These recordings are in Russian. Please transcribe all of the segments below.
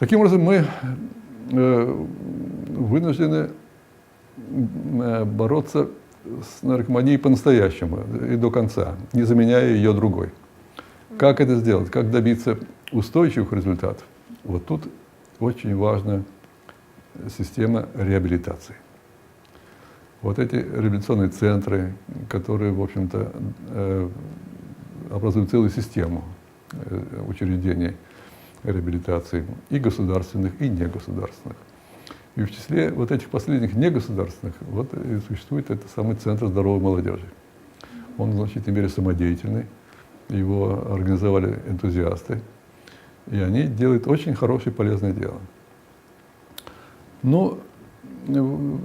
Таким образом, мы э, вынуждены э, бороться с наркоманией по-настоящему и до конца, не заменяя ее другой. Как это сделать? Как добиться устойчивых результатов? Вот тут очень важна система реабилитации. Вот эти реабилитационные центры, которые, в общем-то, э, образуют целую систему учреждений реабилитации и государственных, и негосударственных. И в числе вот этих последних негосударственных вот и существует этот самый Центр здоровой молодежи. Он в значительной мере самодеятельный, его организовали энтузиасты, и они делают очень хорошее полезное дело. Но э,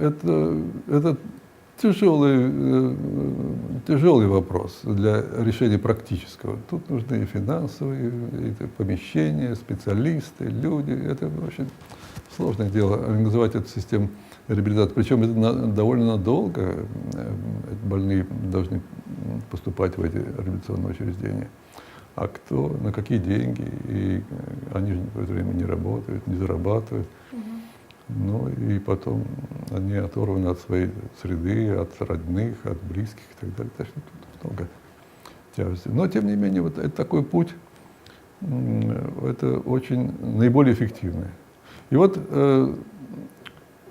это, это тяжелый, э, тяжелый вопрос для решения практического. Тут нужны и финансовые, и помещения, специалисты, люди. Это очень сложное дело организовать эту систему реабилитации. Причем это на- довольно надолго. э, Больные должны поступать в эти реабилитационные учреждения. А кто, на какие деньги? И они же какое-то время не работают, не зарабатывают. Ну и потом они оторваны от своей среды, от родных, от близких и так далее. Так что тут много тяжести. Но тем не менее, вот это такой путь, это очень наиболее эффективный. И вот э,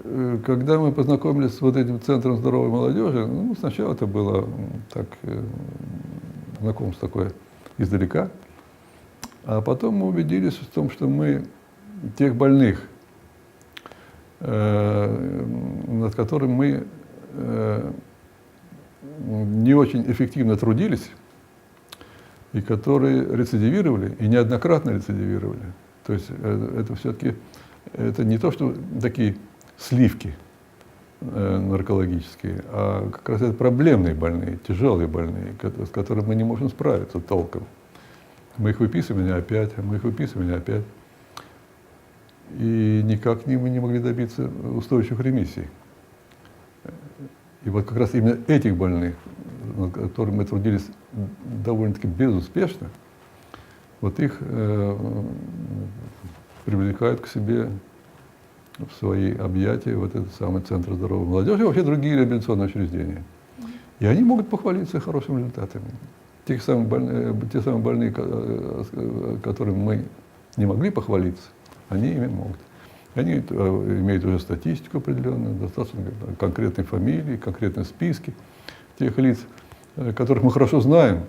э, когда мы познакомились с вот этим центром здоровой молодежи, ну, сначала это было так, э, знакомство такое издалека, а потом мы убедились в том, что мы тех больных, над которым мы э, не очень эффективно трудились, и которые рецидивировали, и неоднократно рецидивировали. То есть э, это все-таки это не то, что такие сливки э, наркологические, а как раз это проблемные больные, тяжелые больные, с которыми мы не можем справиться толком. Мы их выписываем, они опять, мы их выписываем, они опять. И никак не, мы не могли добиться устойчивых ремиссий. И вот как раз именно этих больных, над которыми мы трудились довольно-таки безуспешно, вот их э, привлекают к себе в свои объятия вот этот самый Центр здоровой молодежи и вообще другие реабилитационные учреждения. И они могут похвалиться хорошими результатами. Тех самых больные, те самые больные, э, с которыми мы не могли похвалиться, они ими могут. Они э, имеют уже статистику определенную, достаточно конкретные фамилии, конкретные списки тех лиц, э, которых мы хорошо знаем,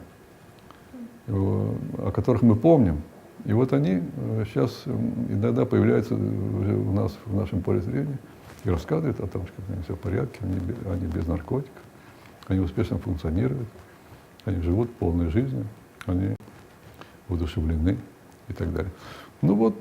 э, о которых мы помним. И вот они сейчас иногда появляются уже у нас в нашем поле зрения и рассказывают о том, что у них все в порядке, они, они без наркотиков, они успешно функционируют, они живут полной жизнью, они удушевлены и так далее. Ну вот